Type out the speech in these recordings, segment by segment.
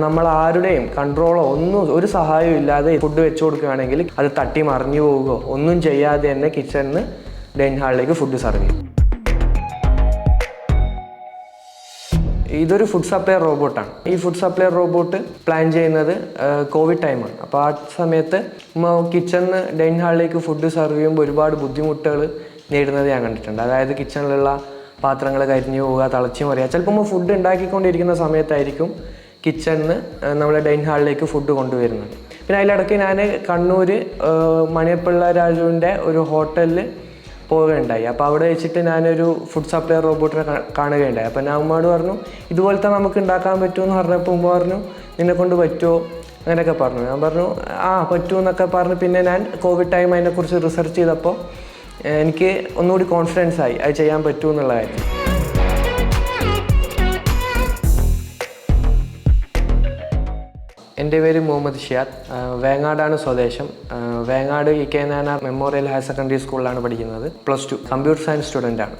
നമ്മൾ ആരുടെയും കൺട്രോളോ ഒന്നും ഒരു സഹായവും ഇല്ലാതെ ഫുഡ് വെച്ചു കൊടുക്കുകയാണെങ്കിൽ അത് തട്ടി മറിഞ്ഞു പോവുകയോ ഒന്നും ചെയ്യാതെ തന്നെ കിച്ചണിൽ നിന്ന് ഡൈനിങ് ഹാളിലേക്ക് ഫുഡ് സെർവ് ചെയ്യും. ഇതൊരു ഫുഡ് സപ്ലയർ റോബോട്ടാണ് ഈ ഫുഡ് സപ്ലയർ റോബോട്ട് പ്ലാൻ ചെയ്യുന്നത് കോവിഡ് ടൈമാണ് അപ്പോൾ ആ സമയത്ത് കിച്ചണിൽ ഡൈനിങ് ഹാളിലേക്ക് ഫുഡ് സെർവ് ചെയ്യുമ്പോൾ ഒരുപാട് ബുദ്ധിമുട്ടുകൾ നേരിടുന്നത് ഞാൻ കണ്ടിട്ടുണ്ട്. അതായത് കിച്ചണിലുള്ള പാത്രങ്ങൾ കരിഞ്ഞു പോവുക തിളച്ചു മറിയുക. ചിലപ്പോൾ ഫുഡ് ഉണ്ടാക്കിക്കൊണ്ടിരിക്കുന്ന സമയത്തായിരിക്കും കിച്ചണിന് നമ്മളെ ഡൈനിങ് ഹാളിലേക്ക് ഫുഡ് കൊണ്ടുവരുന്നത്. പിന്നെ അതിലിടയ്ക്ക് ഞാൻ കണ്ണൂർ മണിയപ്പിള്ള രാജുവിന്റെ ഒരു ഹോട്ടലിൽ പോവുകയുണ്ടായി. അപ്പോൾ അവിടെ വെച്ചിട്ട് ഞാനൊരു ഫുഡ് സപ്ലൈ റോബോട്ടിനെ കാണുകയുണ്ടായി. അപ്പോൾ ഞാൻ പറഞ്ഞു ഇതുപോലത്തെ നമുക്ക് ഉണ്ടാക്കാൻ പറ്റുമെന്ന് പറഞ്ഞപ്പോൾ ഉമ്മ പറഞ്ഞു നിന്നെ കൊണ്ട് പറ്റുമോ അങ്ങനെയൊക്കെ പറഞ്ഞു. ഞാൻ പറഞ്ഞു ആ പറ്റുമെന്നൊക്കെ പറഞ്ഞ്. പിന്നെ ഞാൻ കോവിഡ് ടൈം അതിനെക്കുറിച്ച് റിസർച്ച് ചെയ്തപ്പോൾ എനിക്ക് ഒന്നുകൂടി കോൺഫിഡൻസ് ആയി. അത് ചെയ്യാൻ പറ്റുമെന്നുള്ള കാര്യം. എന്റെ പേര് മുഹമ്മദ് ഷിയാദ്. വേങ്ങാടാണ് സ്വദേശം. Vengad E K Nayanar memorial higher secondary സ്കൂളിലാണ് പഠിക്കുന്നത്. Plus two computer science student ആണ്.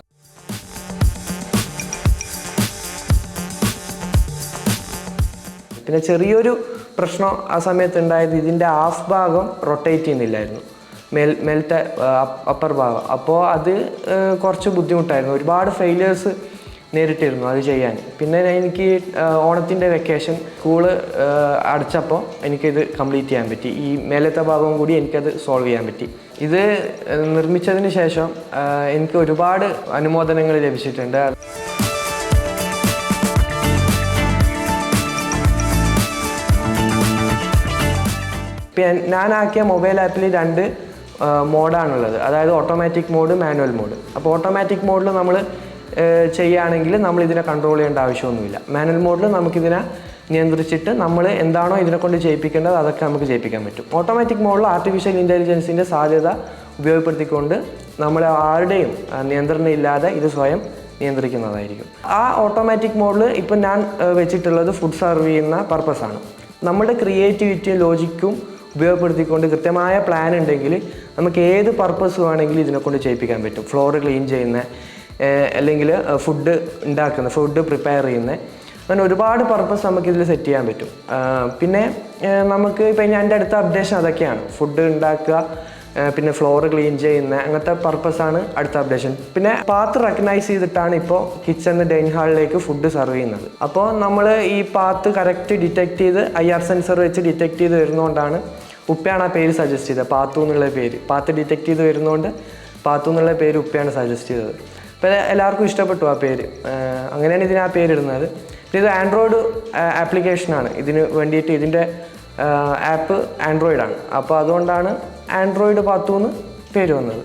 പിന്നെ ചെറിയൊരു പ്രശ്നം ആ സമയത്ത് ഉണ്ടായത് ഇതിന്റെ ഹാഫ് ഭാഗം റൊട്ടേറ്റ് ചെയ്യുന്നില്ലായിരുന്നു. മെൽ മേലത്തെ അപ്പർ ഭാഗം. അപ്പോൾ അത് കുറച്ച് ബുദ്ധിമുട്ടായിരുന്നു. ഒരുപാട് ഫെയിലിയേഴ്സ് നേരിട്ടിരുന്നു അത് ചെയ്യാൻ. പിന്നെ എനിക്ക് ഓണത്തിന്റെ വെക്കേഷൻ സ്കൂൾ അടച്ചപ്പോൾ എനിക്കിത് കംപ്ലീറ്റ് ചെയ്യാൻ പറ്റി. ഈ മേലത്തെ ഭാഗവും കൂടി എനിക്കത് സോൾവ് ചെയ്യാൻ പറ്റി. ഇത് നിർമ്മിച്ചതിന് ശേഷം എനിക്ക് ഒരുപാട് അനുമോദനങ്ങൾ ലഭിച്ചിട്ടുണ്ട്. ഞാനാക്കിയ മൊബൈൽ ആപ്പിൽ രണ്ട് മോഡാണുള്ളത് അതായത് ഓട്ടോമാറ്റിക് മോഡ് മാനുവൽ മോഡ് അപ്പോൾ ഓട്ടോമാറ്റിക് മോഡിൽ നമ്മൾ ചെയ്യുകയാണെങ്കിൽ നമ്മൾ ഇതിനെ കൺട്രോൾ ചെയ്യേണ്ട ആവശ്യമൊന്നുമില്ല. മാനുവൽ മോഡിൽ നമുക്കിതിനെ നിയന്ത്രിച്ചിട്ട് നമ്മൾ എന്താണോ ഇതിനെക്കൊണ്ട് ചെയ്യിപ്പിക്കേണ്ടത് അതൊക്കെ നമുക്ക് ചെയ്യിപ്പിക്കാൻ പറ്റും. ഓട്ടോമാറ്റിക് മോഡിൽ ആർട്ടിഫിഷ്യൽ ഇന്റലിജൻസിന്റെ സാധ്യത ഉപയോഗപ്പെടുത്തിക്കൊണ്ട് നമ്മൾ ആരുടെയും നിയന്ത്രണം ഇല്ലാതെ ഇത് സ്വയം നിയന്ത്രിക്കുന്നതായിരിക്കും. ആ ഓട്ടോമാറ്റിക് മോഡിൽ ഇപ്പം ഞാൻ വെച്ചിട്ടുള്ളത് ഫുഡ് സെർവ് ചെയ്യുന്ന പർപ്പസാണ് നമ്മുടെ ക്രിയേറ്റിവിറ്റിയും ലോജിക്കും ഉപയോഗപ്പെടുത്തിക്കൊണ്ട് കൃത്യമായ പ്ലാൻ ഉണ്ടെങ്കിൽ നമുക്ക് ഏത് പർപ്പസ് വേണമെങ്കിലും ഇതിനെക്കൊണ്ട് ചെയ്യിപ്പിക്കാൻ പറ്റും. ഫ്ലോർ ക്ലീൻ ചെയ്യുന്ന അല്ലെങ്കിൽ ഫുഡ് ഉണ്ടാക്കുന്ന ഫുഡ് പ്രിപ്പയർ ചെയ്യുന്ന അങ്ങനെ ഒരുപാട് പർപ്പസ് നമുക്കിതിൽ സെറ്റ് ചെയ്യാൻ പറ്റും. പിന്നെ നമുക്ക് ഇപ്പം എന്റെ അടുത്ത അപ്ഡേഷൻ അതൊക്കെയാണ്. ഫുഡ് ഉണ്ടാക്കുക പിന്നെ ഫ്ലോർ ക്ലീൻ ചെയ്യുന്ന അങ്ങനത്തെ പർപ്പസാണ് അടുത്ത അപ്ഡേഷൻ പിന്നെ പാത്ത് റെക്കഗ്നൈസ് ചെയ്തിട്ടാണ് ഇപ്പോൾ കിച്ചൺ ഡൈനിങ് ഹാളിലേക്ക് ഫുഡ് സെർവ് ചെയ്യുന്നത്. അപ്പോൾ നമ്മൾ ഈ പാത്ത് കറക്റ്റ് ഡിറ്റക്ട് ചെയ്ത് ഐ ആർ സെൻസർ വെച്ച് ഡിറ്റക്ട് ചെയ്ത് വരുന്നതുകൊണ്ടാണ് ഉപ്പയാണ് ആ പേര് സജസ്റ്റ് ചെയ്തത്. പാത്തു എന്നുള്ള പേര്. പാത്ത് ഡിറ്റക്ട് ചെയ്ത് വരുന്നതുകൊണ്ട് പാത്തു എന്നുള്ള പേര് ഉപ്പയാണ് സജസ്റ്റ് ചെയ്തത്. അപ്പോൾ എല്ലാവർക്കും ഇഷ്ടപ്പെട്ടു ആ പേര്. അങ്ങനെയാണ് ഇതിന് ആ പേരിടുന്നത്. ഇത് ആൻഡ്രോയിഡ് ആപ്ലിക്കേഷനാണ്. ഇതിന് വേണ്ടിയിട്ട് ഇതിന്റെ ആപ്പ് ആൻഡ്രോയിഡാണ്. അപ്പോൾ അതുകൊണ്ടാണ് ആൻഡ്രോയിഡ് പാത്തു എന്ന് പേര് വന്നത്.